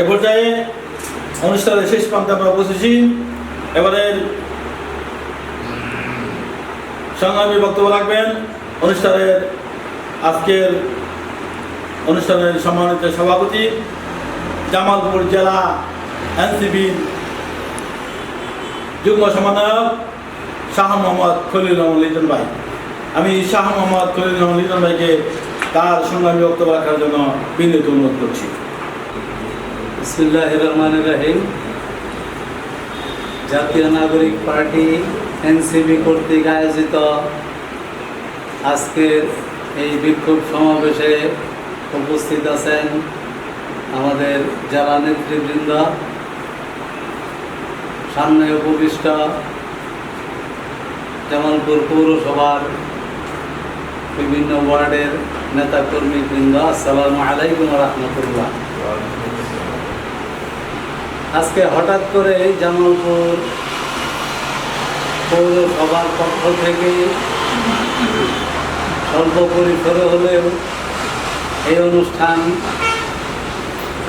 এ পর্যায়ে অনুষ্ঠানের শেষ প্রান্তে আমরা বসেছি এবারের সংগ্রামী বক্তব্য রাখবেন। অনুষ্ঠানের আজকের অনুষ্ঠানের সম্মানিত সভাপতি, জামালপুর জেলা এনসিবির যুগ্ম সমন্বয়ক শাহ মোহাম্মদ খলিল রহমান লিটন ভাই। আমি শাহ মোহাম্মদ খলিল রহমান লিটন ভাইকে তার সংগ্রামী বক্তব্য রাখার জন্য বিনীত অনুরোধ করছি। বিসমুল্লাহ রহমান রাহিম। জাতীয় নাগরিক পার্টি এনসিপি কর্তৃক আয়োজিত আজকের এই বিক্ষোভ সমাবেশে উপস্থিত আছেন আমাদের জেলা নেতৃবৃন্দ, সামনে উপবিষ্ট জামালপুর পৌরসভার বিভিন্ন ওয়ার্ডের নেতাকর্মীবৃন্দ, আসসালামু আলাইকুম রহমতুল্লাহ। আজকে হঠাৎ করে জামালপুর পৌরসভার পক্ষ থেকে স্বল্প পরিসরে হলেও এই অনুষ্ঠান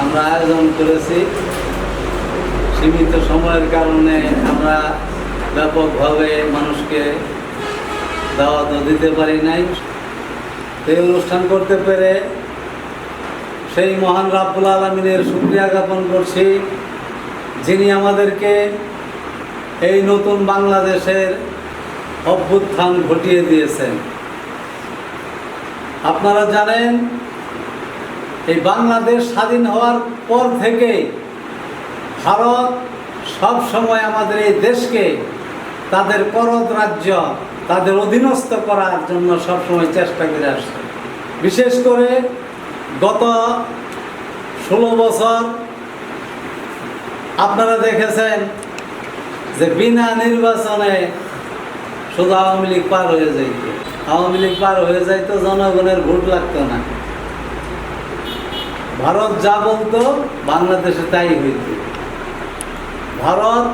আমরা আয়োজন করেছি। সীমিত সময়ের কারণে আমরা ব্যাপকভাবে মানুষকে দাওয়া দাওয়াত দিতে পারি নাই। এই অনুষ্ঠান করতে পেরে সেই মহান রাব্বুল আলমিনের শুক্রিয়া জ্ঞাপন করছি। যিনি আমাদেরকে এই নতুন বাংলাদেশের অভ্যুত্থান ঘটিয়ে দিয়েছেন। আপনারা জানেন, এই বাংলাদেশ স্বাধীন হওয়ার পর থেকে ভারত সব সময় আমাদের এই দেশকে তাদের করদ রাজ্য, তাদের অধীনস্থ করার জন্য সবসময় চেষ্টা করে আসছে। বিশেষ করে গত ষোলো বছর আপনারা দেখেছেন যে বিনা নির্বাচনে শুধু আওয়ামী লীগ পার হয়ে যাইত। আওয়ামী লীগ পার হয়ে যাইতো, জনগণের ভোট লাগতো না। ভারত যা বলতো, বাংলাদেশে তাই হইত। ভারত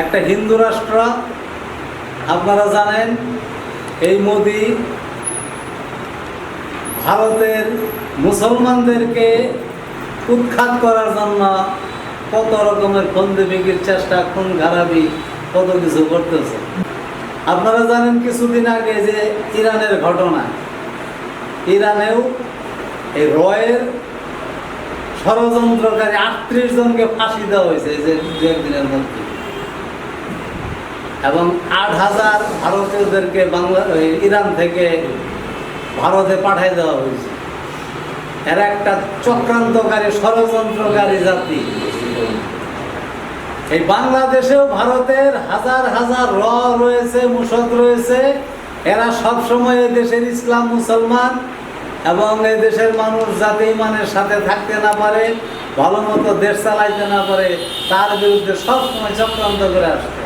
একটা হিন্দু রাষ্ট্র, আপনারা জানেন, এই মোদি ভারতের মুসলমানদেরকে উৎখাত করার জন্য কত রকমের ফন্দিবিকির চেষ্টা, খুন খারাপি কত কিছু করতেছে। আপনারা জানেন কিছুদিন আগে যে ইরানের ঘটনা। ইরানেও এই রয়ের ষড়যন্ত্রকারী আটত্রিশ জনকে ফাঁসি দেওয়া হয়েছে যে দু একদিনের মধ্যে। এবং আট হাজার ভারতীয়দেরকে বাংলা ইরান থেকে ভারতে পাঠিয়ে দেওয়া হয়েছে। এরা একটা চক্রান্তকারী ষড়যন্ত্রকারী জাতি। এই বাংলাদেশেও ভারতের হাজার হাজার র রয়েছে মুসদ রয়েছে। এরা সব সময় দেশের ইসলাম মুসলমান এবং এই দেশের মানুষ যাতে ইমানের সাথে থাকতে না পারে, ভালো মতো দেশ চালাইতে না পারে, তার বিরুদ্ধে সবসময় চক্রান্ত করে আসছে।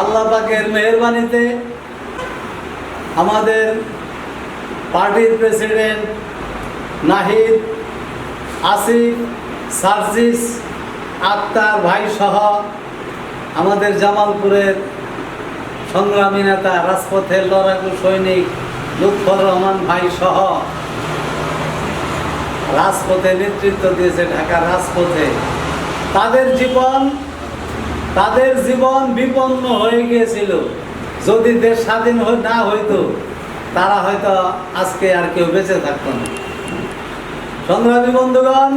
আল্লাহ পাকের মেহরবানিতে আমাদের পার্টির প্রেসিডেন্ট নাহিদ, আসিফ সার্জিস, আক্তার ভাই সহ আমাদের জামালপুরের সংগ্রামী নেতা, রাজপথের লড়াকু সৈনিক লুৎফর রহমান ভাই সহ রাজপথে নেতৃত্ব দিয়েছে ঢাকার রাজপথে। তাদের জীবন তাদের জীবন বিপন্ন হয়ে গিয়েছিল। যদি দেশ স্বাধীন না হইতো, তারা হয়তো আজকে আর কেউ বেঁচে থাকতো না। সংগ্রামী বন্ধুগণ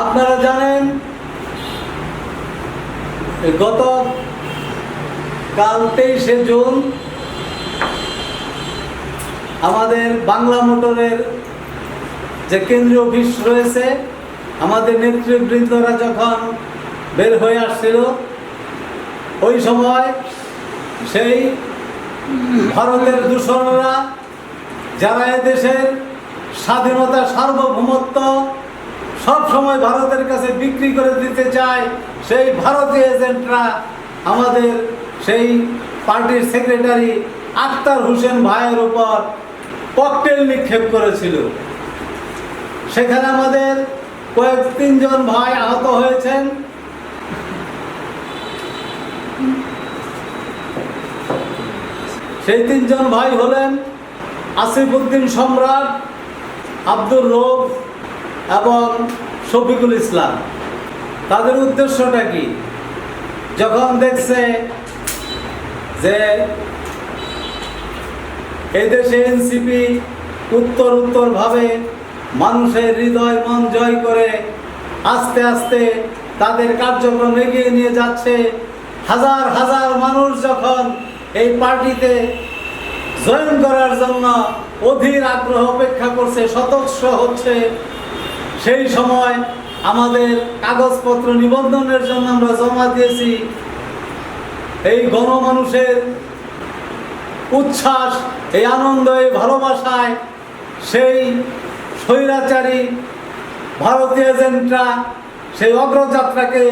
আপনারা জানেন, গত কাল তেইশে জুন আমাদের বাংলা মোটরের যে কেন্দ্রীয় অফিস রয়েছে, আমাদের নেতৃবৃন্দরা যখন বের হয়ে আসছিল, ওই সময় সেই ভারতের দূষণরা যারা এদেশের স্বাধীনতা সার্বভৌমত্ব সব সময় ভারতের কাছে বিক্রি করে দিতে চায় সেই ভারতীয় এজেন্টরা আমাদের সেই পার্টির সেক্রেটারি আক্তার হোসেন ভাইয়ের উপর ককটেল নিক্ষেপ করেছিল। সেখানে আমাদের কয়েক তিনজন ভাই আহত হয়েছেন। সেই তিনজন ভাই হলেন আসিফ উদ্দিন সম্রাট, আব্দুর রৌফ এবং শফিকুল ইসলাম। তাদের উদ্দেশ্যটা কি? যখন দেখছে যে এই দেশে এনসিপি উত্তর উত্তর ভাবে মানুষের হৃদয় মন জয় করে আস্তে আস্তে তাদের কার্যক্রম এগিয়ে নিয়ে যাচ্ছে, হাজার হাজার মানুষ যখন এই পার্টিতে জয়েন করার জন্য অধীর আগ্রহ অপেক্ষা করছে সদস্য হচ্ছে সেই সময় আমাদের কাগজপত্র নিবন্ধনের জন্য আমরা জমা দিয়েছি। এই গণমানুষের উচ্ছ্বাস, এই আনন্দ, এই ভালোবাসায় সেই স্বৈরাচারী ভারতীয় এজেন্টরা সেই অগ্রযাত্রাকে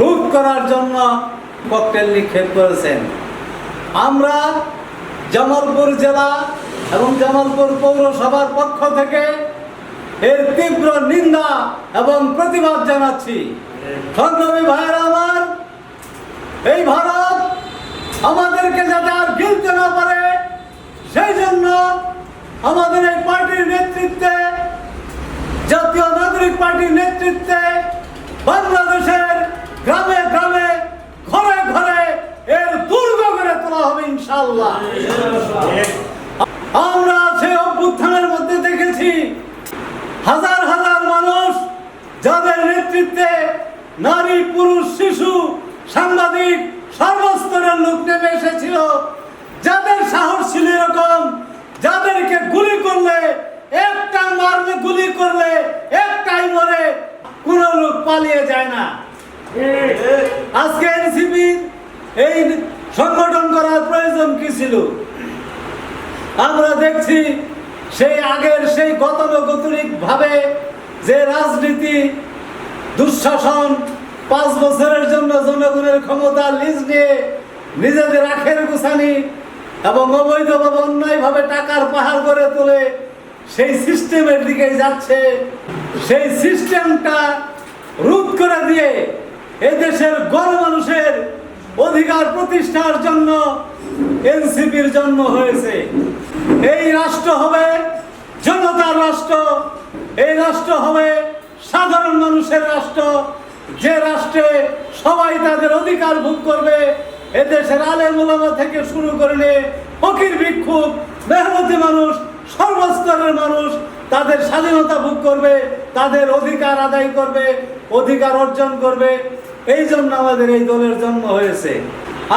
রোধ করার জন্য ককটেল নিক্ষেপ করেছেন। আমরা জামালপুর জেলা এবং জামালপুর পৌরসভার পক্ষ থেকে এর তীব্র নিন্দা এবং প্রতিবাদ জানাচ্ছি। সংগ্রামী ভাইয়েরা আমার। এই ভারত আমাদেরকে যাতে আর গিলতে না পারে, সেই জন্য আমাদের এই পার্টির নেতৃত্বে, জাতীয় নাগরিক পার্টির নেতৃত্বে বাংলাদেশের গ্রামে গ্রামে ঘরে ঘরে এর দুর্গ করে তোলা হবে ইনশাল্লাহ আমরা সেই অভ্যুত্থানের মধ্যে দেখেছি হাজার হাজার মানুষ যাদের নেতৃত্বে নারী পুরুষ শিশু সাংবাদিক সর্বস্তরের লোক নেমে এসেছিল। যাদের সাহস ছিল এরকম, যাদেরকে গুলি করলে, একটা মারলে, গুলি করলে, একটাই মরে, কোন লোক পালিয়ে যায় না। আজকে এনসিপি এই সংগঠন করার প্রয়োজন কি ছিল? আমরা দেখছি সেই আগের সেই গতানুগতিক ভাবে যে রাজনীতি, দুঃশাসন পাঁচ বছরের জন্য জনগণের ক্ষমতা লিজ নিয়ে নিজেদের আখের গুছানি এবং অবৈধভাবে অন্যায়ভাবে টাকার পাহাড় করে তোলে সেই সিস্টেমের দিকে যাচ্ছে, সেই সিস্টেমটা রোধ করে দিয়ে এদেশের গণমানুষের অধিকার প্রতিষ্ঠার জন্য এনসিপির জন্ম হয়েছে। এই রাষ্ট্র হবে জনতার রাষ্ট্র, এই রাষ্ট্র হবে সাধারণ মানুষের রাষ্ট্র। যে রাষ্ট্রে সবাই তাদের অধিকার ভোগ করবে, এদেশের আলেম ওলামা থেকে শুরু করলে ফকির, ভিক্ষুক, মেহনতি মানুষ, সর্বস্তরের মানুষ তাদের স্বাধীনতা ভোগ করবে, তাদের অধিকার আদায় করবে, অধিকার অর্জন করবে। এই জন্য আমাদের এই দলের জন্ম হয়েছে।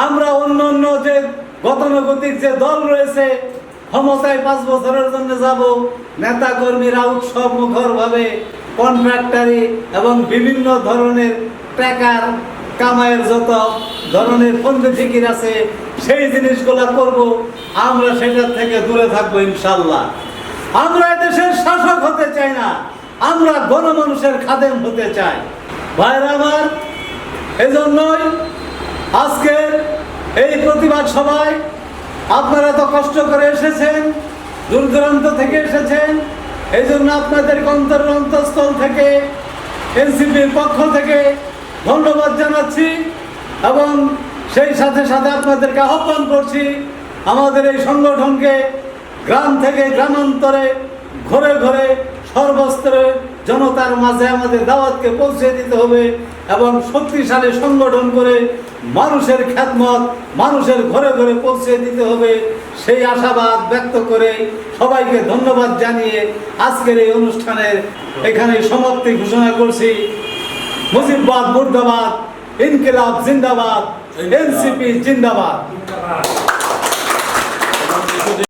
আমরা অন্য অন্য যে গতানুগতিক যে দল রয়েছে ক্ষমতায় পাঁচ বছরের জন্য যাব। নেতা কর্মীরা উৎসব মুখর ভাবে কন্ট্রাক্টারি এবং বিভিন্ন ধরনের টাকার কামাইয়ের যত ধরনের ফন্দি ফিকির আছে, সেই জিনিসগুলো করব। আমরা সেটার থেকে দূরে থাকব ইনশাল্লাহ। আমরা দেশের শাসক হতে চাই না। আমরা গণমানুষের খাদেম হতে চাই। ভাইরা আমার, এজন্যই আজকের এই প্রতিবাদ সভায় আপনারা তো কষ্ট করে এসেছেন, দূর দূরান্ত থেকে এসেছেন এই জন্য আপনাদের অন্তর অন্তঃস্থল থেকে, এনসিপির পক্ষ থেকে ধন্যবাদ জানাচ্ছি এবং সেই সাথে সাথে আপনাদেরকে আহ্বান করছি, আমাদের এই সংগঠনকে গ্রাম থেকে গ্রামান্তরে ঘরে ঘরে সর্বস্তরে জনতার মাঝে আমাদের দাওয়াতকে পৌঁছে দিতে হবে এবং শক্তিশালী সংগঠন করে মানুষের খ্যাতমত মানুষের ঘরে ঘরে পৌঁছে দিতে হবে। সেই আশাবাদ ব্যক্ত করে সবাইকে ধন্যবাদ জানিয়ে আজকের এই অনুষ্ঠানের এখানে সমাপ্তি ঘোষণা করছি। মুজিববাদ মুর্দাবাদ, ইনকিলাব জিন্দাবাদ, এনসিপি জিন্দাবাদ।